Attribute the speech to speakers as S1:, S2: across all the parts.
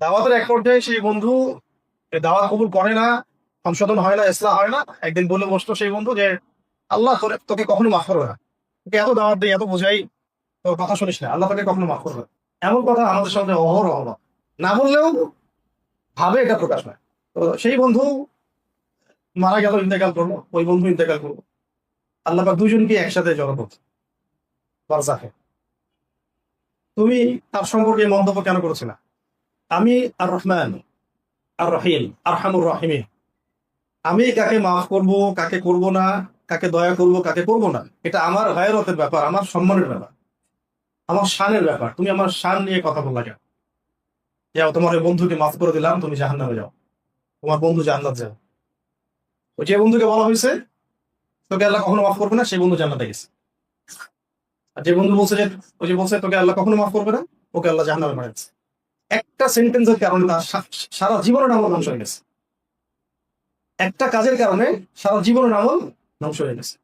S1: দাওয়াতের এক পর্যায়ে সেই বন্ধু দাওয়াত কবুল করে না, সংশোধন হয় না ইসলাম হয় না, একদিন বলে বসতো সেই বন্ধু যে, আল্লাহ করে তোকে কখনো মাফ করবে না। তোকে এত দাওয়াত দিই, এত বোঝাই, তোর কথা শুনিস না। আল্লাহ তোকে কখনো মাফ করবে। এমন কথা আমাদের সামনে অহরহ না বললেও ভাবে এটা প্রকাশ পায়। তো সেই বন্ধু মারা গেল, ইন্তেকাল করল, ওই বন্ধু ইন্তেকাল করল। আল্লাহ দুজনকে একসাথে জড়ো করছে তুমি তার সম্পর্কে মন্তব্য কেন করেছিলে? আমি আর রহমান আর রহিম আর হামুর রহিমে আমি কাকে মাফ করব, কাকে করব না, কাকে দয়া করব, কাকে করব না, এটা আমার গায়রতের ব্যাপার, আমার সম্মানের ব্যাপার, আমার শানের ব্যাপার। তুমি আমার শান নিয়ে কথা বলা যাও যাও, তোমার ওই বন্ধুকে মাফ করে দিলাম, তুমি জাহান্নামে যাও। তোমার বন্ধু জান্নাত যাও। ওই যে বন্ধুকে বলা হয়েছে, তোকে আল্লাহ কখনো মাফ করবে না, সেই বন্ধু জান্নাতে গেছে। আর যে বন্ধু বলছে যে, ওই যে বলছে, তোকে আল্লাহ কখনো মাফ করবে না, ওকে আল্লাহ জাহান্নামে মারাচ্ছে একটা সেন্টেন্সের কারণে তার সারা জীবনের আমল ধ্বংস হয়ে গেছে। একটা কাজের কারণে সারা জীবনের আমল ধ্বংস হয়ে গেছে।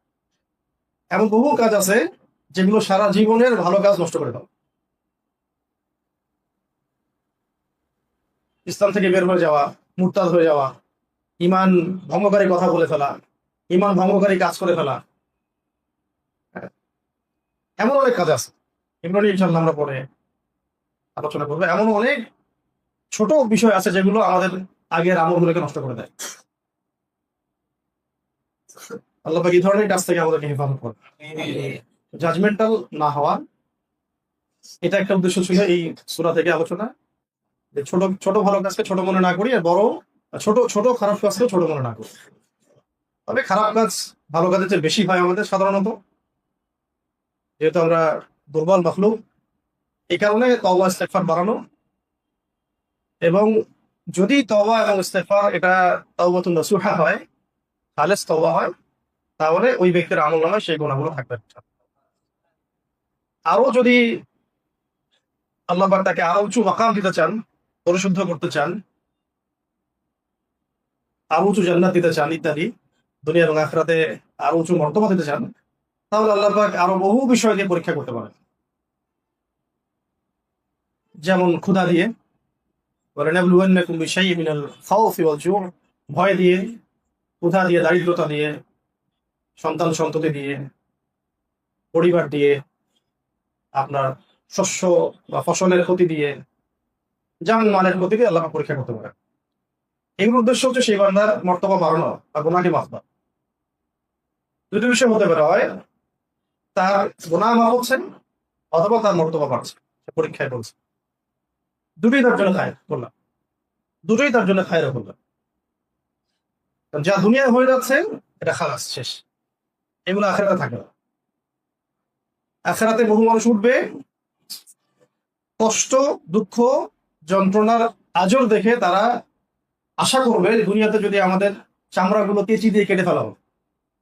S1: এমন বহু কাজ আছে যেগুলো সারা জীবনের ভালো কাজ নষ্ট করে দাও ইসলাম থেকে বের হয়ে যাওয়া, মুরতাদ হয়ে যাওয়া, ইমান ভঙ্গকারী কথা বলে ফেলা, ইমান ভঙ্গকারী কাজ করে ফেলা হ্যাঁ। এমন অনেক কাজ আছে। এগুলো নিয়ে ইনশাল্লাহ আমরা পরে আলোচনা করব। এমন অনেক ছোট বিষয় আছে যেগুলো আমাদের আগের আমলগুলোকে নষ্ট করে দেয়। আল্লাহ এই ধরনের কাজ থেকে আমাদেরকে হেফাজত করে জাজমেন্টাল না হওয়া, এটা একটা উদ্দেশ্য ছিল এই সুরা থেকে আলোচনা। যে ছোট ছোট ভালো কাজকে ছোট মনে না করি আর বড় ছোট ছোট খারাপ কাজকে ছোট মনে না করি তবে খারাপ কাজ ভালো কাজের চেয়ে বেশি হয় আমাদের সাধারণত। যেহেতু আমরা দুর্বল মাখলুক এই কারণে তওবা ইস্তেগফার বাড়ানো। এবং যদি তওবা এবং ইস্তেগফার এটা তাওবাতুন নাসুহা হয়, খালেস তওবা হয়, তাহলে ওই ব্যক্তির আমল নামে সেই গুণাগুলো থাকবে। আরও যদি আল্লাহ তাকে আরও উঁচু মাকাম দিতে চান, পরিশুদ্ধ করতে চান আরও উঁচু জান্নাত দিতে চান ইত্যাদি, দুনিয়া এবং আখরাতে আরও উঁচু মর্তবা দিতে চান, তাহলে আল্লাহ আরও বহু বিষয় দিয়ে পরীক্ষা করতে পারেন। যেমন ক্ষুধা দিয়ে ভয় দিয়ে, ক্ষুধা দিয়ে, দারিদ্রতা দিয়ে, সন্তান সন্ততি দিয়ে, পরিবার দিয়ে, আপনার শস্য বা ফসলের ক্ষতি দিয়ে যান মানের ক্ষতি দিয়ে আল্লাহ পরীক্ষা করতে পারে এগুলোর উদ্দেশ্য হচ্ছে সেই বান্ধার মর্তবা বাড়ানো বা গোনাকে মাফবা দুটো বিষয় হতে পারে, হয় তার গোনা মাফ হচ্ছেন অথবা তার মর্তবা বাড়ছে পরীক্ষায় বলছে। দুটোই তার জন্য খায় করলাম দুটোই তার জন্য বললাম। কারণ যা দুনিয়ায় হয়ে যাচ্ছে, এটা খালাস, শেষ। এগুলো আখেরাতে থাকে না। আখেরাতে বহু মানুষ উঠবে, কষ্ট, দুঃখ, যন্ত্রণার আজর দেখে তারা আশা করবে দুনিয়াতে যদি আমাদের চামড়াগুলো কেচি দিয়ে কেটে ফেলা হতো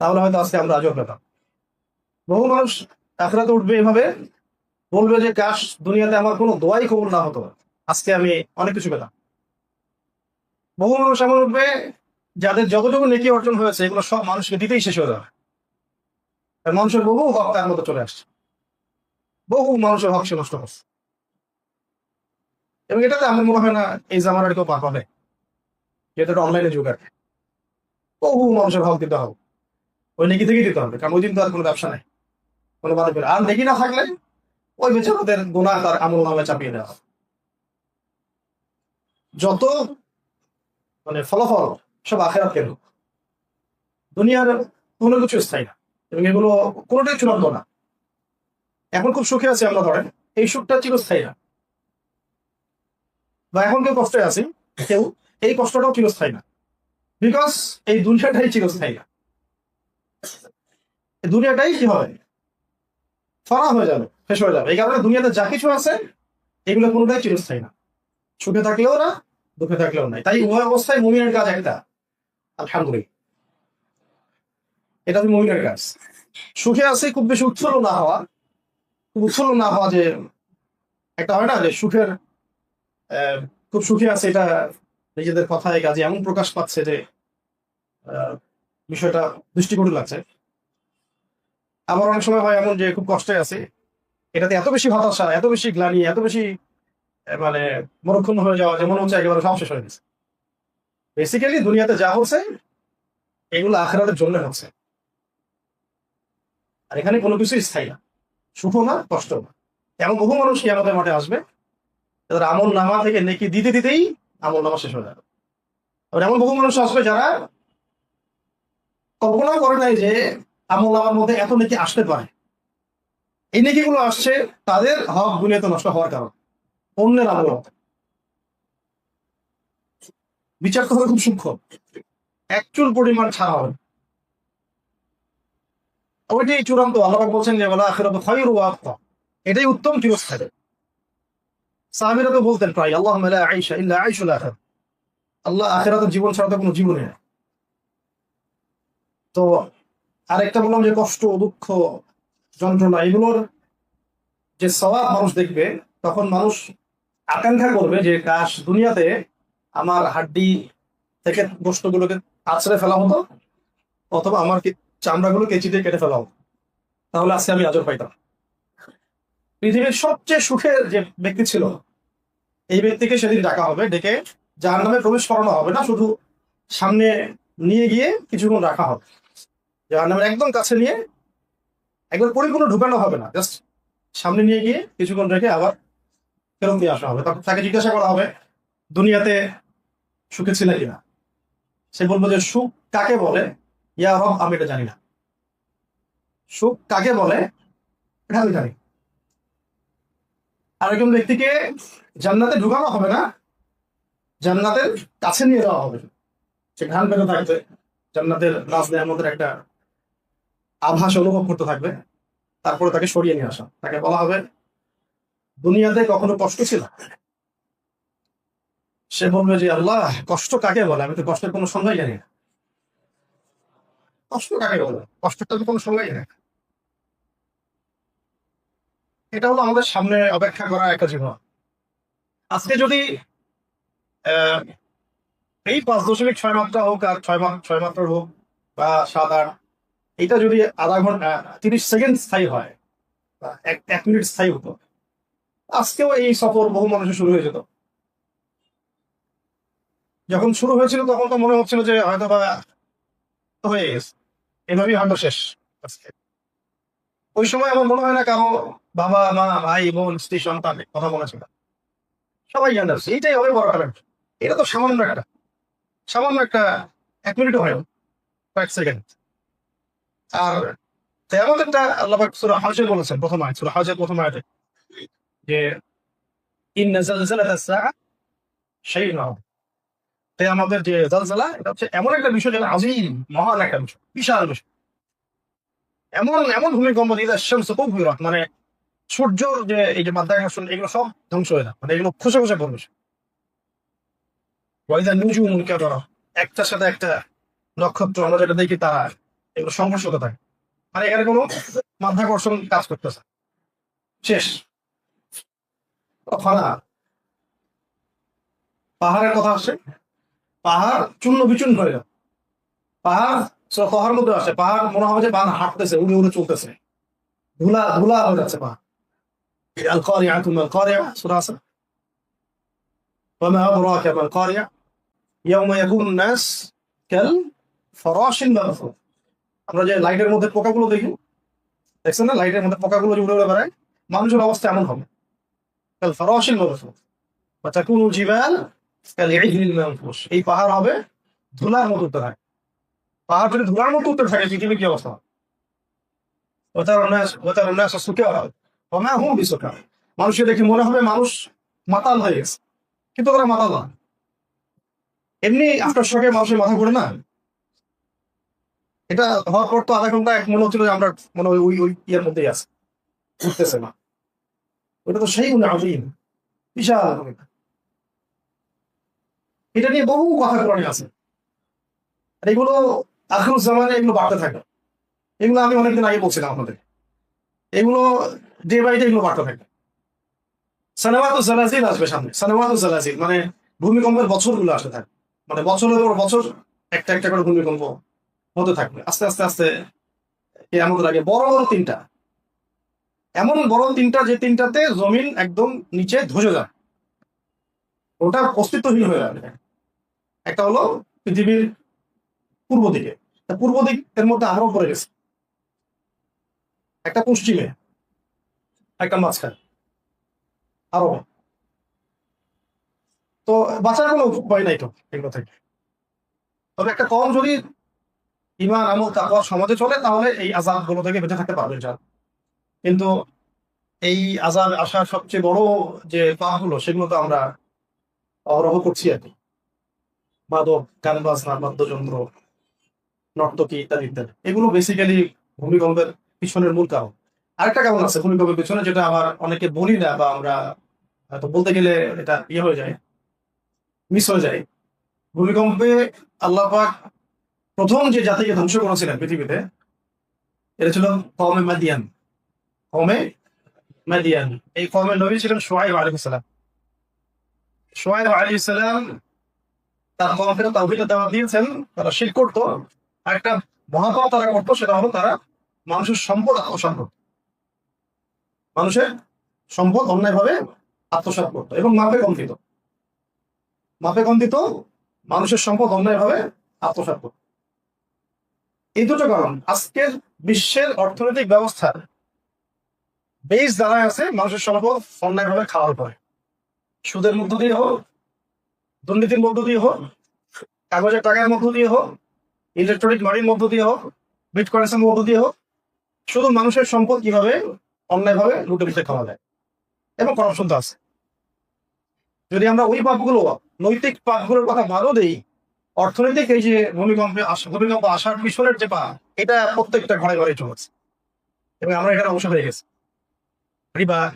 S1: তাহলে হয়তো আজকে আমরা আজর পেতাম। বহু মানুষ আখেরাতে উঠবে এভাবে, বলবে যে, কাশ, দুনিয়াতে আমার কোনো দোয়াই কবুল না হতো আজকে আমি অনেক কিছু পেতাম বহু মানুষ এমন উঠবে, যাদের যতটুকু নেকি অর্জন হয়েছে, এগুলো সব মানুষকে দিতেই শেষ হয়ে যাবে। আর মানুষের বহু হক তার মতো চলে আসছে। বহু মানুষের হক সে নষ্ট করছে। এবং এটাতে আমার মনে হয় না, এই জামার আর কেউ পার পাবে যেহেতু এটা অনলাইনে যুগ আর বহু মানুষের হক দিতে হবে। ওই নেকি থেকেই দিতে হবে, কারণ ওই দিন তো আর কোনো ব্যবসা নাই। কোনো বাধা আর নেকি না থাকলে ওই বেচারাদের গুণা তার আমল নামে চাপিয়ে দেওয়া হবে। যত মানে ফলাফল সব আখেরাত কেন? দুনিয়ার কোনো কিছু স্থায়ী না, এবং এগুলো কোনোটাই চূড়ান্ত না। এখন খুব সুখে আছি আমরা ধরেন, এই সুখটা চিরস্থায়ী না। বা এখন কেউ কষ্টে আছি, কেউ এই কষ্টটাও চিরস্থায়ী না। বিকজ এই দুনিয়াটাই চিরস্থায়ী না। দুনিয়াটাই কি হবে? ফরা হয়ে যাবে শেষ হয়ে যাবে। এই কারণে দুনিয়াতে যা কিছু আছে, এগুলো কোনোটাই চিরস্থায়ী না। সুখে থাকলেও না, দুঃখে থাকলেও নাই। তাই উভয় অবস্থায় মুমিনের কাজ একটা। আলহামদুলিল্লাহ। এটা মুমিনের কাজ। সুখে আছে, খুব বেশি উৎফুল্ল না হওয়া। খুব উৎফুল্ল না হওয়া যে একটা হয় না যে সুখের খুব সুখে আছে এটা নিজেদের কথায় কাজে এমন প্রকাশ পাচ্ছে যে বিষয়টা দৃষ্টিকটু লাগছে। আবার অনেক সময় হয় এমন যে খুব কষ্টে আছে। এটাতে এত বেশি হতাশা, এত বেশি গ্লানি, এত বেশি মানে মরক্ষণ হয়ে যাওয়া যে মনে হচ্ছে একেবারে সব শেষ হয়ে গেছে। বেসিক্যালি দুনিয়াতে যা হচ্ছে, এগুলো আখেরাতের জন্য হচ্ছে। আর এখানে কোনো কিছু স্থায়ী না। সুখ না কষ্ট না। এমন বহু মানুষ আমাদের মাঠে আসবে, তাদের আমল নামা থেকে নেকি দিতে দিতেই আমল নামা শেষ হয়ে যাবে। আবার এমন বহু মানুষ আসবে যারা কল্পনা করে নাই যে আমল নামার মধ্যে এত নেকি আসতে পারে। এই নেকিগুলো আসছে তাদের হক দুনিয়াতে নষ্ট হওয়ার কারণ। অন্যের আমল বিচার হবে খুব সূক্ষ্ম। একচুল পরিমাণ ছাড়া হবে। ওইটাই চূড়ান্ত আল্লাহ বলছেন যে বলা আখিরাত খায়রু ওয়া আবকা এটাই উত্তম চিরস্থায়ী। সাহাবীরা তো বলতেন প্রায় আল্লাহ লা আইশা ইল্লা আইশুল আখির আল্লাহ আখিরাতের জীবন ছাড়া তো কোনো জীবনই নেই। তো আরেকটা বললাম যে, কষ্ট, দুঃখ, যন্ত্রণা, এগুলোর যে সবাব মানুষ দেখবে, তখন মানুষ আকাঙ্ক্ষা করবে যে কাশ দুনিয়াতে আমার হাড্ডি থেকে গোষ্ঠগুলোকে আছড়ে ফেলা হতো, অথবা আমার চামড়াগুলো কেচি কেটে ফেলা হতো। তাহলে আজকে আমি আজর পাইতাম পৃথিবীর সবচেয়ে সুখের যে ব্যক্তি ছিল, এই ব্যক্তিকে সেদিন ডাকা হবে, ডেকে যার নামে প্রবেশ করানো হবে না, শুধু সামনে নিয়ে গিয়ে কিছুক্ষণ রাখা হবে। যার নামের একদম কাছে নিয়ে একবার পরিপূর্ণ ঢুকানো হবে না, জাস্ট সামনে নিয়ে গিয়ে কিছুক্ষণ রেখে আবার ফেরত দিয়ে আসা হবে। তখন তাকে জিজ্ঞাসা করা হবে, দুনিয়াতে সুখে ছিল কিনা? সে বলব যে, সুখ কাকে বলে? ইয়া রব, আমি এটা জানি না। সুখ কাকে বলে? এটা আমি জানি। আরেকজন ব্যক্তিকে জান্নাতে ঢুকানো হবে না, জান্নাতের কাছে নিয়ে যাওয়া হবে। সে ঘান পেতে থাকবে, জান্নাতের নাচ মধ্যে একটা আভাস অনুভব করতে থাকবে। তারপরে তাকে সরিয়ে নিয়ে আসা। তাকে বলা হবে দুনিয়াতে কখনো কষ্ট ছিল? সে বলবে যে, আল্লাহ, কষ্ট কাকে বলে? আমি তো কষ্টের কোনো সংজ্ঞাই জানি না। কষ্ট কাকে বলে? কষ্টের তো কোনো সংজ্ঞাই জানি না। এটা হলো আমাদের সামনে অপেক্ষা করা একটা জীবন। আজকে যদি এই পাঁচ দশমিক ছয় মাত্রা হোক আর ছয় ছয় মাত্রার হোক বা সাত আট, এটা যদি আধা ঘণ্টা তিরিশ সেকেন্ড স্থায়ী হয়, বা এক মিনিট স্থায়ী হতো আজকেও এই সফর বহু মানুষের শুরু হয়ে যেত যখন শুরু হয়েছিল তখন তো মনে হচ্ছিল যে হয়তো বা হয়ে গেছে। এভাবেই হয়তো শেষ আজকে। ওই সময় আমার মনে হয় না কারও বাবা, মা, ভাই, বোন, স্ত্রী, সন্তান কথা বলেছিল সবাই জানে এইটাই হবে বড় ট্যালেন্ট এটা তো সামান্য একটা সামান্য একটা এক মিনিট হয় কয়েক সেকেন্ড। আর তেমনটা আল্লাহ পাক সূরা হজে বলেছেন প্রথম আয়াত, সূরা হজের প্রথম আয়াতে। যে সাআ শাইউন যে জালজালা, এটা হচ্ছে এমন একটা বিষয় যেটা আজিম মহান একটা বিষয়, বিশাল বিষয়। এমন এমন ভূমিকম্প কুবহিরাত মানে যে এই যে মাধ্যাকর্ষণ, এগুলো সব ধ্বংস হয়ে যায় মানে এগুলো খসে খসে পড়বে ওয়াইদা কাদারা একটার সাথে একটা নক্ষত্র, আমরা যেটা দেখি তারা, এগুলো সংঘর্ষ থাকে। মানে এখানে কোনো মাধ্যাকর্ষণ কাজ করতেছে শেষ। পাহাড়ের কথা আসে। পাহাড় চূর্ণ বিচূর্ণ হয়ে যাবে পাহাড় কথার মধ্যে আসে। পাহাড় মনে হবে যে বান হাঁটতেছে, উড়ে উড়ে চলতেছে। ধুলা ধুলা হয়ে যাচ্ছে পাহাড়। আমরা যে লাইটের মধ্যে পোকাগুলো দেখি, দেখছেন না? লাইটের মধ্যে পোকাগুলো উড়ে উড়ে বেড়ায়, মানুষের অবস্থা এমন হবে। বা তাকুনুল জিবাল কাল ইজলিল মানফুস এই পাহাড় হবে ধুলার মতো উঠতে থাকে। পাহাড় যদি ধুলার মতো উঠতে থাকে, পৃথিবীর কি অবস্থা? হবে ওতার নাস ওতার নাস সুকারা ওয়া মা হুম বিসুকারা মানুষকে দেখে মনে হবে মানুষ মাতাল হয়ে গেছে। কিন্তু তারা মাতাল না এমনি আফটার শকে মানুষের মাথা ঘুরে না। এটা হওয়ার পর তো আধা ঘণ্টা এক মনে হচ্ছিল যে আমরা মনে হয় ওই ওই ইয়ের মধ্যেই আছে। উঠতেছে না। ওটা তো সেই গুণ আজিম বিশাল এটা নিয়ে বহু কথা কোরআনে আছে। আর এগুলো আখরুজ জামানে এগুলো বাড়তে থাকে। এগুলো আমি অনেকদিন আগে বলছিলাম আপনাদের। এগুলো ডে বাই ডে এগুলো বাড়তে থাকে। সানেওয়াত জালাজিল আসবে সামনে। সানেওয়াত জালাজিল মানে ভূমিকম্পের বছরগুলো আসতে থাকে। মানে বছরের পর বছর একটা একটা করে ভূমিকম্প হতে থাকবে। আস্তে আস্তে আস্তে এমন লাগে বড় বড় তিনটা। এমন বড় তিনটা, যে তিনটাতে জমিন একদম নিচে ধসে যায় ওটা অস্তিত্বহীন হয়ে যাবে। একটা হলো পৃথিবীর পূর্ব দিকে। পূর্ব দিক এর মধ্যে আরও পড়ে গেছে। একটা পশ্চিমে, একটা মাঝখানে। আরও। তো বাঁচার কোনো উপায় নাই তো এগুলো থেকে। তবে একটা কম যদি ইমান আমল তাকওয়ার সমাজে চলে, তাহলে এই আজাদগুলো থেকে বেঁচে থাকতে পারবে যার কিন্তু এই আজাব আসার সবচেয়ে বড় যে পাপগুলো সেগুলো তো আমরা অবরহ করছি আর কি। মাদক গান বাজনা বাদ্যযন্ত্র, নর্তকী ইত্যাদি ইত্যাদি। এগুলো বেসিক্যালি ভূমিকম্পের পিছনের মূল কারণ। আরেকটা কারণ আছে ভূমিকম্পের পিছনে, যেটা আবার অনেকে বলি না বা আমরা হয়তো বলতে গেলে এটা ইয়ে হয়ে যায় মিস হয়ে যায়। ভূমিকম্পে আল্লাহ পাক প্রথম যে জাতিকে ধ্বংস করেছিলেন পৃথিবীতে, এটা ছিল কমে মাদিয়ান। কমে? মাদিয়ান। এই কমের নবী ছিলেন সোহাইব আলী সালাম সোহাইব আলী সালাম তার কমকে তাওহিদের দেওয়া দিয়েছেন তারা শির করতো। একটা মহাপাপ তারা করতো সেটা হলো তারা মানুষের সম্পদ আত্মসাৎ করতো। মানুষের সম্পদ অন্যায়ভাবে আত্মসাৎ করতো এবং মাপে কম দিত মাপে কম দিত মানুষের সম্পদ অন্যায়ভাবে আত্মসাৎ করতো। এই দুটো কারণ আজকের বিশ্বের অর্থনৈতিক ব্যবস্থার বেশ দাঁড়ায় আছে, মানুষের সম্পদ অন্যায়ভাবে খাওয়ার পরে সুদের মধ্য দিয়ে হোক, দুর্নীতির মধ্য দিয়ে হোক, কাগজের টাকার মধ্য দিয়ে হোক ইলেকট্রনিক মারির মধ্য দিয়ে হোক বিট করেন্সির মধ্য দিয়ে হোক, শুধু মানুষের সম্পদ কীভাবে অন্যায়ভাবে লুটে লুটে খাওয়া যায়। এবং করাপশন তো আছে। যদি আমরা ওই পাপগুলো, নৈতিক পাপগুলোর কথা বাদও দেই, অর্থনৈতিক এই যে ভূমিকম্পে ভূমিকম্প আসার পিছনের যে পা, এটা প্রত্যেকটা ঘরে ঘরে চলেছে। এবং আমরা এখানে অংশ হয়ে গেছি। রিবা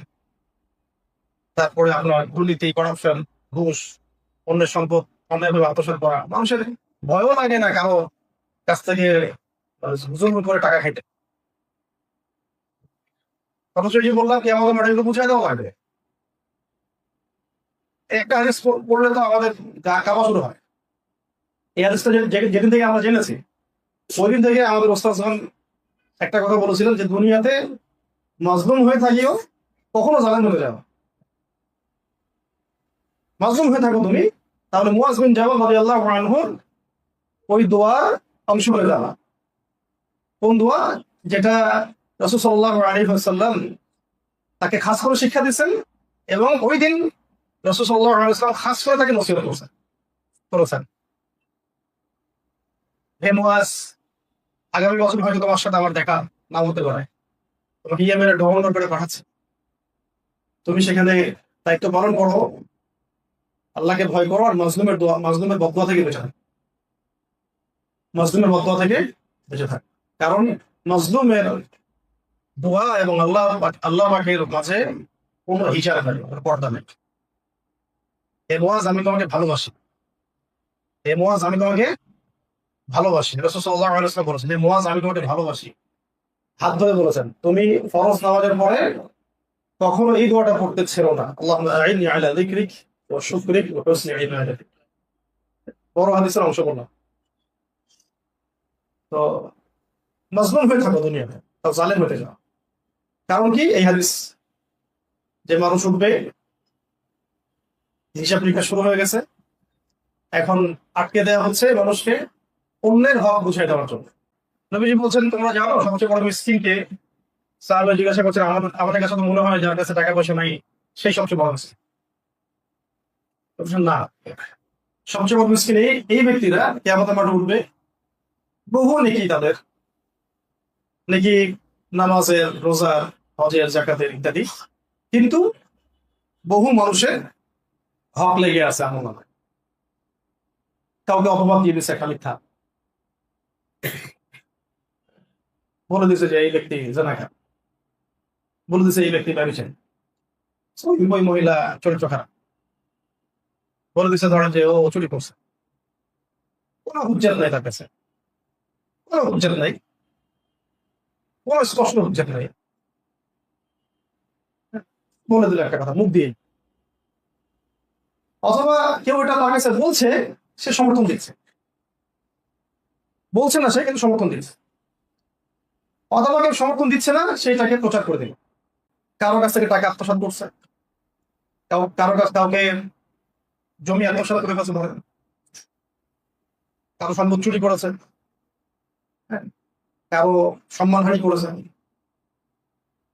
S1: তারপরে আপনার দুর্নীতি করাপশন ঘুষ অন্যের সম্পদ অন্যায়ভাবে আত্মসাৎ করা। মানুষের ভয়ও লাগে না কারও কাছ থেকে জুম করে টাকা খাইতে অথচ যে বললাম কি, আমাদের ম্যাডামকে বুঝাই দেওয়া লাগবে একটা পড়- পড়লে তো আমাদের গা কাঁপা শুরু হয়। এই যে- যেদিন থেকে আমরা জেনেছি, ওই দিন থেকে আমাদের ওস্তাদ একটা কথা বলেছিলেন যে দুনিয়াতে মাজলুম হয়ে থাকিও কখনো জালেম হতে যাও মাজলুম হয়ে থাকো তুমি তাহলে মুয়াজ বিন জাবাল রাদিয়াল্লাহু আনহুর ওই দোয়ার অংশ হয়ে যাবা। কোন দোয়া যেটা রাসূল সাল্লাল্লাহু আলাইহি ওয়াসাল্লাম তাকে খাস করে শিক্ষা দিচ্ছেন এবং ওই দিন রাসূল সাল্লাল্লাহু আলাইহি ওয়াসাল্লাম খাস করে তাকে নসিহত করেছেন করেছেন। হে মুয়াজ আগামী বছর হয়তো তোমার সাথে আমার দেখা নাও হতে পারে। ইয়েমেনে গভর্নর করে পাঠাচ্ছে। তুমি সেখানে দায়িত্ব পালন করো। আল্লাহকে ভয় করো আর মাজলুমের দোয়া মাজলুমের বদুয়া থেকে বেঁচে থাক। মাজলুমের বদুয়া থেকে বেঁচে থাক। কারণ মাজলুমের দোয়া এবং আল্লাহ আল্লাহ পাকের মাঝে কোনো হিসাব নেই পর্দা নেই। এ আমি তোমাকে ভালোবাসি। এ মোয়াজ আমি তোমাকে ভালোবাসি। রসুল সাল্লাহ আলাইসাল্লাম বলেছেন যে মোয়াজ আমি তোমাকে ভালোবাসি। হাত ধরে বলেছেন, তুমি ফরজ নামাজের পরে কখনো এই দোয়াটা পড়তে ছিল না। আল্লাহ আলা যিকরিক ওয়া শুকরিক ওয়া হুসনি বড় হাদিসের অংশ বললাম। তো মজলুম হয়ে থাকো দুনিয়াতে, তাও জালেম হতে যাও। কারণ কি? এই হাদিস, যে মানুষ উঠবে, হিসাব নিকাশ শুরু হয়ে গেছে। এখন আটকে দেওয়া হচ্ছে মানুষকে অন্যের হক বুঝাই দেওয়ার জন্য। নবীজি বলছেন, তোমরা জানো, সবচেয়ে বড় মিসকিনকে সাহাবা জিজ্ঞাসা করছেন আমাদের কাছে মনে হয় যার কাছে টাকা পয়সা নাই, সেই সবচেয়ে বড় মিসকিন। না। সবচেয়ে বড় মিসকিন এই ব্যক্তিরা কেমন মাঠে উঠবে। বহু নেকি তাদের। নাকি, নামাজের, রোজার, হজের জাকাতের ইত্যাদি। কিন্তু বহু মানুষের হক লেগে আছে আমার মনে। কাউকে অপবাদ দিয়ে দিচ্ছে একটা মিথ্যা। বলে দিছে যে এই ব্যক্তি জানাখা বলে দিছে এই ব্যক্তি ব্যবসায়ী ওই মহিলা চরিত্র খারাপ। বলে দিছে ধরেন যে ও চুরি করছে। কোনো হুজ্জাত নাই তার কাছে। কোনো হুজ্জাত নাই। কোনো স্পষ্ট হুজ্জাত নাই। বলে দিল একটা কথা, মুখ দিয়ে। অথবা কেউ এটা তার কাছে বলছে, সে সমর্থন দিচ্ছে। বলছে না সে, কিন্তু সমর্থন দিচ্ছে। অথবা কেউ সমর্থন দিচ্ছে না, সেইটাকে প্রচার করে দিল। কারও কাছ থেকে টাকা আত্মসাৎ করছে। কারও কাছ, কাউকে জমি আত্মসাৎ করে ফেলছে ধরেন। কারও সম্পদ চুরি করেছে। হ্যাঁ কারও সম্মানহানি করেছে।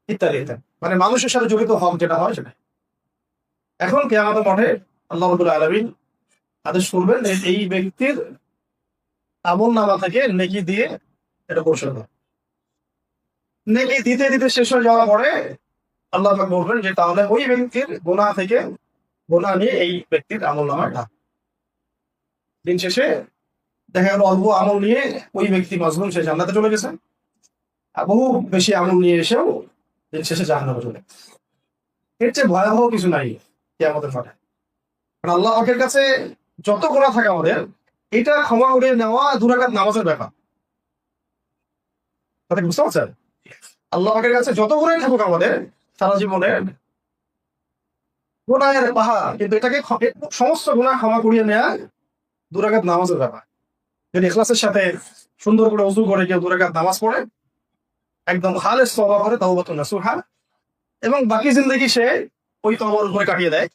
S1: ইত্যাদি ইত্যাদি। মানে মানুষের সাথে জড়িত হক যেটা হয় সেটা এখন কে আমাদের মঠে আল্লাহ আলমিন আদেশ করবেন এই ব্যক্তির আমল নামা থেকে নেকি দিয়ে এটা পরিশোধ নেকি দিতে দিতে শেষ হয়ে যাওয়ার পরে আল্লাহ বলবেন যে তাহলে ওই ব্যক্তির গোনা থেকে গোনা নিয়ে এই ব্যক্তির আমল নামায় ডাক দিন শেষে দেখা গেল অল্প আমল নিয়ে ওই ব্যক্তি মাজলুম, সে জান্নাতে চলে গেছে। আর বহু বেশি আমল নিয়ে এসেও দিন শেষে জাহান্নামে চলে গেছে। এর চেয়ে ভয়াবহ কিছু নাই কে আমাদের মাঠে কারণ আল্লাহ পাকের কাছে যত গোনা থাকে আমাদের এটা ক্ষমা করে নেওয়া দুরাকাত নামাজের ব্যাপার। কি বুঝতে পারছেন? আল্লাহ পাকের কাছে যত গুণাই থাকুক আমাদের, সারা জীবনে গুণায়ের পাহাড়, কিন্তু এটাকে সমস্ত গুণা ক্ষমা করিয়ে নেওয়া দুরাকাত নামাজের ব্যাপার। যদি এখলাসের সাথে সুন্দর করে উজু করে কেউ দুরাকাত নামাজ পড়ে, একদম খালেস তবা করে তাও নসুহা, এবং বাকি জিন্দগি সে ওই তবর উপরে কাটিয়ে দেয়।